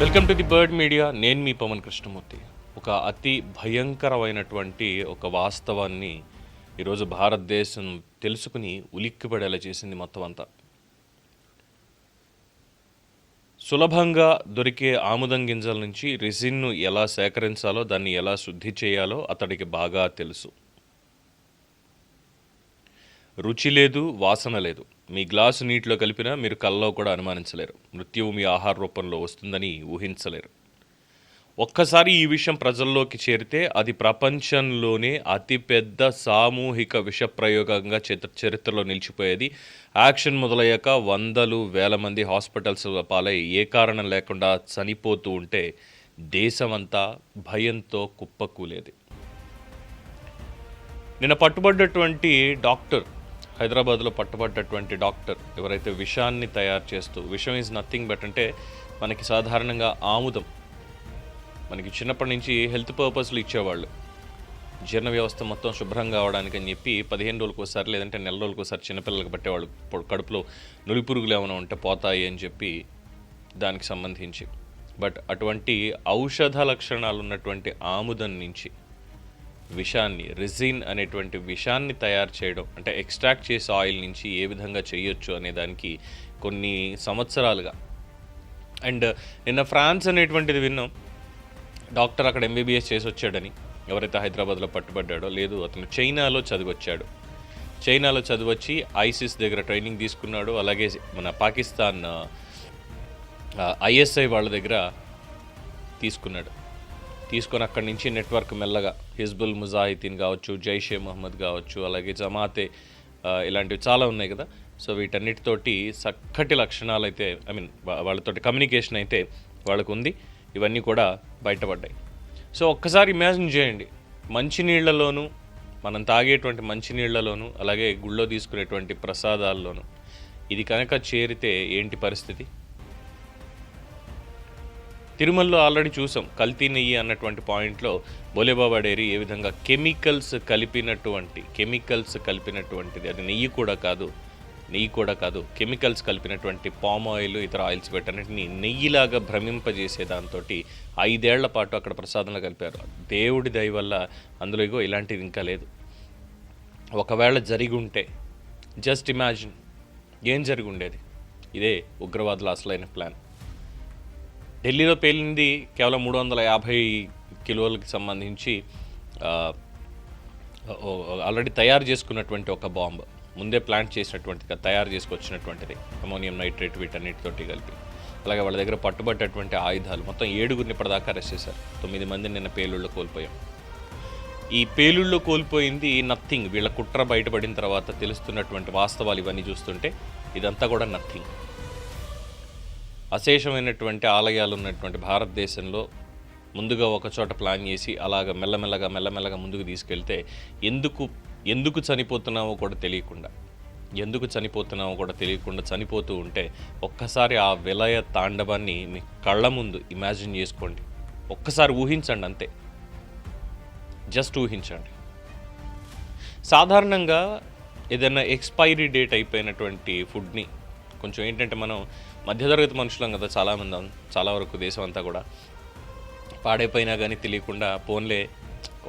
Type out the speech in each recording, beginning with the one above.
Welcome to the Bird Media నేను మీ పవన్ కృష్ణమూర్తి. ఒక అతి భయంకరమైనటువంటి ఒక వాస్తవాన్ని ఈరోజు భారతదేశం తెలుసుకుని ఉలిక్కిపడేలా చేసింది మొత్తం అంతా. సులభంగా దొరికే ఆముదం గింజల నుంచి రెసిన్ను ఎలా సేకరించాలో దాన్ని ఎలా శుద్ధి చేయాలో అతడికి బాగా తెలుసు. రుచి లేదు వాసన లేదు. మీ గ్లాసు నీటిలో కలిపినా మీరు కళ్ళలో కూడా అనుమానించలేరు. మృత్యువు మీ ఆహార రూపంలో వస్తుందని ఊహించలేరు. ఒక్కసారి ఈ విషయం ప్రజల్లోకి చేరితే అది ప్రపంచంలోనే అతిపెద్ద సామూహిక విష ప్రయోగంగా చిత్ర చరిత్రలో నిలిచిపోయేది. యాక్షన్ మొదలయ్యాక వందలు వేల మంది హాస్పిటల్స్ పాలై ఏ కారణం లేకుండా చనిపోతూ ఉంటే దేశమంతా భయంతో కుప్పకూలేది. నిన్న పట్టుబడ్డటువంటి డాక్టర్ హైదరాబాద్లో పట్టుబడ్డటువంటి డాక్టర్ ఎవరైతే విషాన్ని తయారు చేస్తూ విషం ఈజ్ నథింగ్ బట్ అంటే మనకి సాధారణంగా ఆముదం. మనకి చిన్నప్పటి నుంచి హెల్త్ పర్పస్లు ఇచ్చేవాళ్ళు. జీర్ణ వ్యవస్థ మొత్తం శుభ్రం కావడానికి అని చెప్పి పదిహేను రోజులకు ఒకసారి లేదంటే నెల రోజులకు ఒకసారి చిన్నపిల్లలకు పట్టేవాళ్ళు. కడుపులో నులి పురుగులు ఏమైనా ఉంటే పోతాయి అని చెప్పి దానికి సంబంధించి. బట్ అటువంటి ఔషధ లక్షణాలు ఉన్నటువంటి ఆముదం నుంచి విషాన్ని రెజిన్ అనేటువంటి విషాన్ని తయారు చేయడం అంటే ఎక్స్ట్రాక్ట్ చేసే ఆయిల్ నుంచి ఏ విధంగా చేయొచ్చు అనే దానికి కొన్ని సంవత్సరాలుగా. అండ్ నిన్న ఫ్రాన్స్ అనేటువంటిది విన్నాం. డాక్టర్ అక్కడ ఎంబీబీఎస్ చేసి వచ్చాడని. ఎవరైతే హైదరాబాద్లో పట్టుబడ్డాడో లేదు అతను చైనాలో చదివొచ్చాడు. చైనాలో చదివొచ్చి ఐసిస్ దగ్గర ట్రైనింగ్ తీసుకున్నాడు. అలాగే మన పాకిస్తాన్ ఐఎస్ఐ వాళ్ళ దగ్గర తీసుకున్నాడు. తీసుకొని అక్కడి నుంచి నెట్వర్క్ మెల్లగా హిజ్బుల్ ముజాహిదీన్ కావచ్చు జైషే మహమ్మద్ కావచ్చు అలాగే జమాతే ఇలాంటివి చాలా ఉన్నాయి కదా. సో వీటన్నిటితోటి చక్కటి లక్షణాలు అయితే ఐ మీన్ వాళ్ళతోటి కమ్యూనికేషన్ అయితే వాళ్ళకు ఉంది ఇవన్నీ కూడా బయటపడ్డాయి. సో ఒక్కసారి ఇమాజిన్ చేయండి మంచినీళ్ళలోనూ మనం తాగేటువంటి మంచినీళ్ళలోనూ అలాగే గుళ్ళో తీసుకునేటువంటి ప్రసాదాల్లోనూ ఇది కనుక చేరితే ఏంటి పరిస్థితి? తిరుమలలో ఆల్రెడీ చూసాం కల్తీ నెయ్యి అన్నటువంటి పాయింట్లో బోలేబాబా డైరీ ఏ విధంగా కెమికల్స్ కలిపినటువంటి కెమికల్స్ కలిపినటువంటిది. అది నెయ్యి కూడా కాదు నెయ్యి కూడా కాదు కెమికల్స్ కలిపినటువంటి పామ్ ఆయిల్ ఇతర ఆయిల్స్ పెట్టన్నిటిని నెయ్యిలాగా భ్రమింపజేసే దాంతో ఐదేళ్ళ పాటు అక్కడ ప్రసాదంలో కలిపారు. దేవుడి దయ వల్ల అందులో ఇగో ఇలాంటిది ఇంకా లేదు. ఒకవేళ జరిగి ఉంటే జస్ట్ ఇమాజిన్ ఏం జరిగి ఉండేది ఇదే ఉగ్రవాదుల అసలైన ప్లాన్. ఢిల్లీలో పేలింది కేవలం మూడు వందల యాభై కిలోలకి సంబంధించి ఆల్రెడీ తయారు చేసుకున్నటువంటి ఒక బాంబు. ముందే ప్లాంట్ చేసినటువంటిది తయారు చేసుకొచ్చినటువంటిది అమోనియం నైట్రేట్ వీటన్నిటితోటి కలిపి. అలాగే వాళ్ళ దగ్గర పట్టుబట్టేటువంటి ఆయుధాలు మొత్తం ఏడుగురిని ఇప్పటిదాకా అరెస్ట్ చేశారు. తొమ్మిది మందిని నిన్న పేలుళ్ళు కోల్పోయాం. ఈ పేలుళ్ళు కోల్పోయింది నథింగ్. వీళ్ళ కుట్ర బయటపడిన తర్వాత తెలుస్తున్నటువంటి వాస్తవాలు ఇవన్నీ చూస్తుంటే ఇదంతా కూడా నథింగ్. అశేషమైనటువంటి ఆలయాలు ఉన్నటువంటి భారతదేశంలో ముందుగా ఒకచోట ప్లాన్ చేసి అలాగ మెల్లమెల్లగా మెల్లమెల్లగా ముందుకు తీసుకెళ్తే ఎందుకు ఎందుకు చనిపోతున్నామో కూడా తెలియకుండా ఎందుకు చనిపోతున్నామో కూడా తెలియకుండా చనిపోతూ ఉంటే ఒక్కసారి ఆ విలయ తాండవాన్ని మీ కళ్ళ ముందు ఇమాజిన్ చేసుకోండి. ఒక్కసారి ఊహించండి అంతే. జస్ట్ ఊహించండి. సాధారణంగా ఏదైనా ఎక్స్పైరీ డేట్ అయిపోయినటువంటి ఫుడ్ని కొంచెం ఏంటంటే మనం మధ్యతరగతి మనుషులం కదా చాలామంది చాలా వరకు దేశం అంతా కూడా. పాడైపోయినా కానీ తెలియకుండా పోన్లే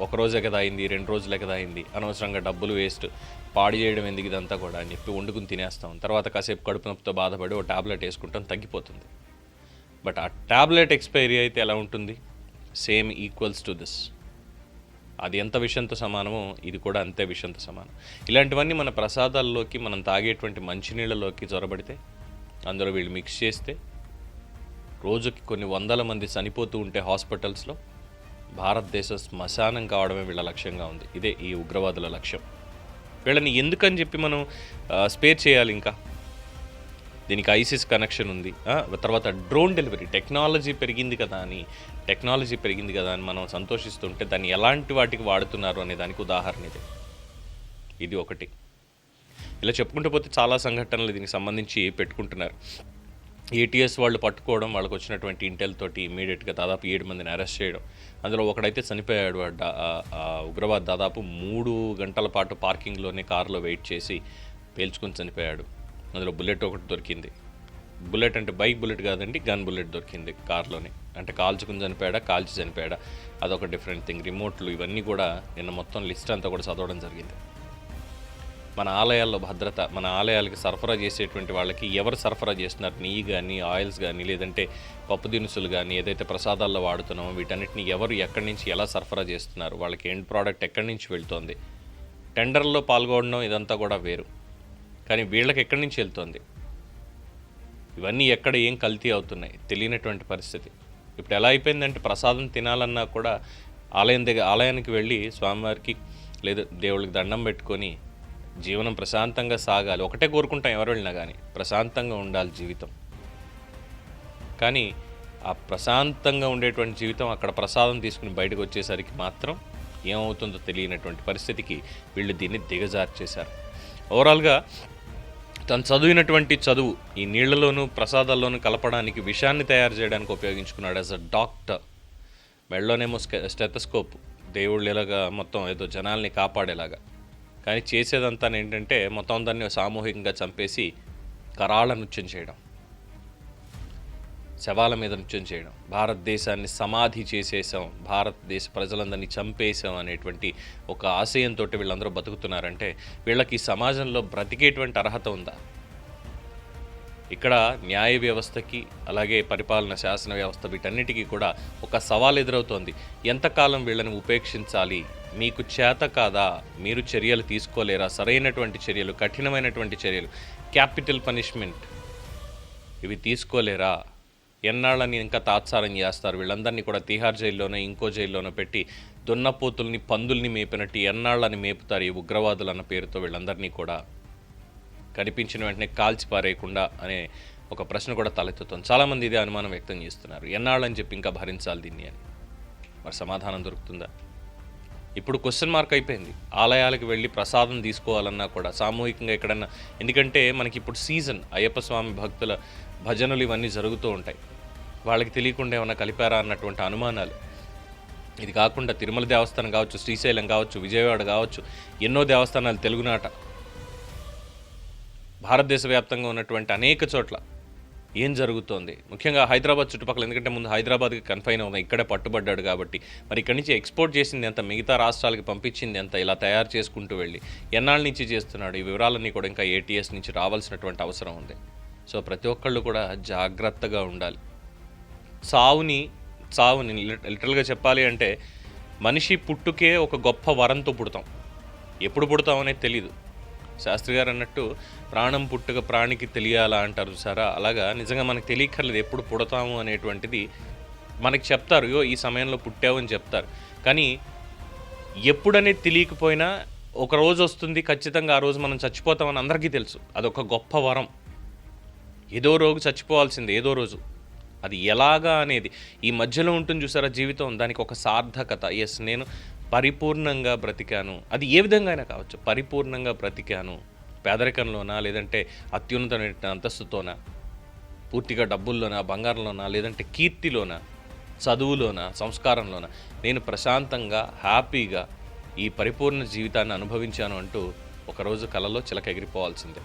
ఒక రోజే కదా అయింది రెండు రోజులే కదా అయింది అనవసరంగా డబ్బులు వేస్ట్ పాడి చేయడం ఎందుకు ఇదంతా కూడా అని చెప్పి వండుకుని తినేస్తాం. తర్వాత కాసేపు కడుపు నొప్పితో బాధపడి ఓ టాబ్లెట్ వేసుకుంటాం తగ్గిపోతుంది. బట్ ఆ టాబ్లెట్ ఎక్స్పైరీ అయితే ఎలా ఉంటుంది? Same equals to this. అది ఎంత విషయంతో సమానమో ఇది కూడా అంతే విషయంతో సమానం. ఇలాంటివన్నీ మన ప్రసాదాల్లోకి మనం తాగేటువంటి మంచినీళ్ళలోకి చొరబడితే అందులో వీళ్ళు మిక్స్ చేస్తే రోజుకి కొన్ని వందల మంది చనిపోతూ ఉంటే హాస్పిటల్స్లో భారతదేశ శ్మశానం కావడమే వీళ్ళ లక్ష్యంగా ఉంది. ఇదే ఈ ఉగ్రవాదుల లక్ష్యం. వీళ్ళని ఎందుకని చెప్పి మనం స్పేర్ చేయాలి ఇంకా దీనికి ఐసిస్ కనెక్షన్ ఉంది. తర్వాత డ్రోన్ డెలివరీ. టెక్నాలజీ పెరిగింది కదా అని టెక్నాలజీ పెరిగింది కదా అని మనం సంతోషిస్తుంటే దాన్ని ఎలాంటి వాటికి వాడుతున్నారు అనే దానికి ఉదాహరణ ఇది. ఇది ఒకటి. ఇలా చెప్పుకుంటూ పోతే చాలా సంఘటనలు దీనికి సంబంధించి పెట్టుకుంటున్నారు. ఏటీఎస్ వాళ్ళు పట్టుకోవడం వాళ్ళకి వచ్చినటువంటి ఇంటెల్ తోటి ఇమీడియట్గా దాదాపు ఏడు మందిని అరెస్ట్ చేయడం. అందులో ఒకడైతే చనిపోయాడు ఉగ్రవాద్ దాదాపు మూడు గంటల పాటు పార్కింగ్లోనే కారులో వెయిట్ చేసి పేల్చుకొని చనిపోయాడు. అందులో బుల్లెట్ ఒకటి దొరికింది. బుల్లెట్ అంటే బైక్ బుల్లెట్ కాదండి గన్ బుల్లెట్ దొరికింది కార్లోనే. అంటే కాల్చుకుని చనిపోయాడా కాల్చి చనిపోయాడా అదొక డిఫరెంట్ థింగ్ రిమోట్లు ఇవన్నీ కూడా నిన్న మొత్తం లిస్ట్ అంతా కూడా చదవడం జరిగింది. మన ఆలయాల్లో భద్రత మన ఆలయాలకి సరఫరా చేసేటువంటి వాళ్ళకి ఎవరు సరఫరా చేస్తున్నారు? నెయ్యి కానీ ఆయిల్స్ కానీ లేదంటే పప్పు దినుసులు కానీ ఏదైతే ప్రసాదాల్లో వాడుతున్నామో వీటన్నిటిని ఎవరు ఎక్కడి నుంచి ఎలా సరఫరా చేస్తున్నారు? వాళ్ళకి ఎండ్ ప్రోడక్ట్ ఎక్కడి నుంచి వెళ్తోంది? టెండర్లో పాల్గొనడం ఇదంతా కూడా వేరు. కానీ వీళ్ళకి ఎక్కడి నుంచి వెళ్తోంది? ఇవన్నీ ఎక్కడ ఏం కల్తీ అవుతున్నాయి? తెలియనటువంటి పరిస్థితి. ఇప్పుడు ఎలా అయిపోయిందంటే ప్రసాదం తినాలన్నా కూడా ఆలయం దగ్గర ఆలయానికి వెళ్ళి స్వామివారికి లేదా దేవుళ్ళకి దండం పెట్టుకొని జీవనం ప్రశాంతంగా సాగాలి. ఒకటే కోరుకుంటాం ఎవరు వెళ్ళినా కానీ ప్రశాంతంగా ఉండాలి జీవితం. కానీ ఆ ప్రశాంతంగా ఉండేటువంటి జీవితం అక్కడ ప్రసాదం తీసుకుని బయటకు వచ్చేసరికి మాత్రం ఏమవుతుందో తెలియనటువంటి పరిస్థితికి వీళ్ళు దీన్ని దిగజార్చేశారు. ఓవరాల్గా తను చదివినటువంటి చదువు ఈ నీళ్ళలోనూ ప్రసాదాల్లోనూ కలపడానికి విషాన్ని తయారు చేయడానికి ఉపయోగించుకున్నాడు యాజ్ అ డాక్టర్ మెడలోనేమో స్టెథస్కోప్. దేవుళ్ళు ఇలాగా మొత్తం ఏదో జనాల్ని కాపాడేలాగా. కానీ చేసేదంతా ఏంటంటే మొత్తం దాన్ని సామూహికంగా చంపేసి కరాళ నృత్యం చేయడం. శవాల మీద నృత్యం చేయడం భారతదేశాన్ని సమాధి చేసేసాం భారతదేశ ప్రజలందరినీ చంపేశాం అనేటువంటి ఒక ఆశయంతో వీళ్ళందరూ బతుకుతున్నారంటే వీళ్ళకి సమాజంలో బ్రతికేటువంటి అర్హత ఉందా? ఇక్కడ న్యాయ వ్యవస్థకి అలాగే పరిపాలన శాసన వ్యవస్థ వీటన్నిటికీ కూడా ఒక సవాల్ ఎదురవుతోంది. ఎంతకాలం వీళ్ళని ఉపేక్షించాలి? మీకు చేత కాదా? మీరు చర్యలు తీసుకోలేరా? సరైనటువంటి చర్యలు కఠినమైనటువంటి చర్యలు క్యాపిటల్ పనిష్మెంట్ ఇవి తీసుకోలేరా? ఎన్నాళ్ళని ఇంకా తాత్సారం చేస్తారు? వీళ్ళందరినీ కూడా తిహార్ జైల్లోనో ఇంకో జైల్లోనో పెట్టి దున్నపోతుల్ని పందుల్ని మేపినట్టు ఎన్నాళ్ళని మేపుతారు ఈ ఉగ్రవాదులు అన్న పేరుతో వీళ్ళందరినీ కూడా కనిపించిన వెంటనే కాల్చి పారేయకుండా అనే ఒక ప్రశ్న కూడా తలెత్తుతుంది. చాలామంది ఇదే అనుమానం వ్యక్తం చేస్తున్నారు. ఎన్నాళ్ళని చెప్పి ఇంకా భరించాలి దీన్ని అని. మరి సమాధానం దొరుకుతుందా? ఇప్పుడు క్వశ్చన్ మార్క్ అయిపోయింది. ఆలయాలకు వెళ్ళి ప్రసాదం తీసుకోవాలన్నా కూడా సామూహికంగా ఎక్కడన్నా ఎందుకంటే మనకి ఇప్పుడు సీజన్ అయ్యప్ప స్వామి భక్తుల భజనలు ఇవన్నీ జరుగుతూ ఉంటాయి. వాళ్ళకి తెలియకుండా ఏమైనా కలిపారా అన్నటువంటి అనుమానాలు. ఇది కాకుండా తిరుమల దేవస్థానం కావచ్చు శ్రీశైలం కావచ్చు విజయవాడ కావచ్చు ఎన్నో దేవస్థానాలు తెలుగునాట భారతదేశ వ్యాప్తంగా ఉన్నటువంటి అనేక చోట్ల ఏం జరుగుతోంది? ముఖ్యంగా హైదరాబాద్ చుట్టుపక్కల ఎందుకంటే ముందు హైదరాబాద్కి కన్ఫైన్ అవుదాం ఇక్కడే పట్టుబడ్డాడు కాబట్టి. మరి ఇక్కడి నుంచి ఎక్స్పోర్ట్ చేసింది ఎంత మిగతా రాష్ట్రాలకి పంపించింది ఎంత ఇలా తయారు చేసుకుంటూ వెళ్ళి ఎన్నాళ్ళ నుంచి చేస్తున్నాడు? ఈ వివరాలన్నీ కూడా ఇంకా ఏటీఎస్ నుంచి రావాల్సినటువంటి అవసరం ఉంది. సో ప్రతి ఒక్కళ్ళు కూడా జాగ్రత్తగా ఉండాలి. సావుని సావుని లిటరల్గా చెప్పాలి అంటే మనిషి పుట్టుకే ఒక గొప్ప వరంతో పుడతాం. ఎప్పుడు పుడతాం అనేది తెలియదు శాస్త్రి గారు అన్నట్టు ప్రాణం పుట్టుక ప్రాణికి తెలియాలా అంటారు సారా అలాగా నిజంగా మనకు తెలియక్కర్లేదు ఎప్పుడు పుడతాము అనేటువంటిది మనకి చెప్తారు. యో ఈ సమయంలో పుట్టావు అని చెప్తారు. కానీ ఎప్పుడనేది తెలియకపోయినా ఒక రోజు వస్తుంది ఖచ్చితంగా ఆ రోజు మనం చచ్చిపోతామని అందరికీ తెలుసు. అదొక గొప్ప వరం. ఏదో రోజు చచ్చిపోవాల్సిందే ఏదో రోజు. అది ఎలాగా అనేది. ఈ మధ్యలో ఉంటుంది చూసారా జీవితం? దానికి ఒక సార్థకత. ఎస్ నేను పరిపూర్ణంగా బ్రతికాను. అది ఏ విధంగా అయినా కావచ్చు. పరిపూర్ణంగా బ్రతికాను. పేదరికంలోనా లేదంటే అత్యున్నతమైన అంతస్తుతోనా పూర్తిగా డబ్బుల్లోనా బంగారంలోనా లేదంటే కీర్తిలోనా చదువులోనా సంస్కారంలోనా నేను ప్రశాంతంగా హ్యాపీగా ఈ పరిపూర్ణ జీవితాన్ని అనుభవించాను అంటూ ఒకరోజు కలలో చిలక ఎగిరిపోవాల్సిందే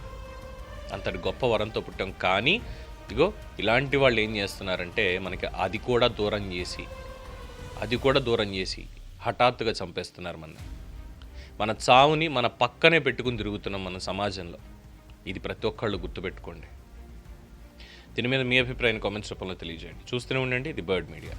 అంతటి గొప్ప వరంతో పుట్టాం. కానీ ఇదిగో ఇలాంటి వాళ్ళు ఏం చేస్తున్నారంటే మనకి అది కూడా దూరం చేసి అది కూడా దూరం చేసి హఠాత్తుగా చంపేస్తున్నారు మన మన చావుని మన పక్కనే పెట్టుకుని తిరుగుతున్నాం మన సమాజంలో. ఇది ప్రతి ఒక్కళ్ళు గుర్తుపెట్టుకోండి. దీని మీద మీ అభిప్రాయాన్ని కామెంట్స్ రూపంలో తెలియజేయండి. చూస్తూనే ఉండండి. The Bird Media.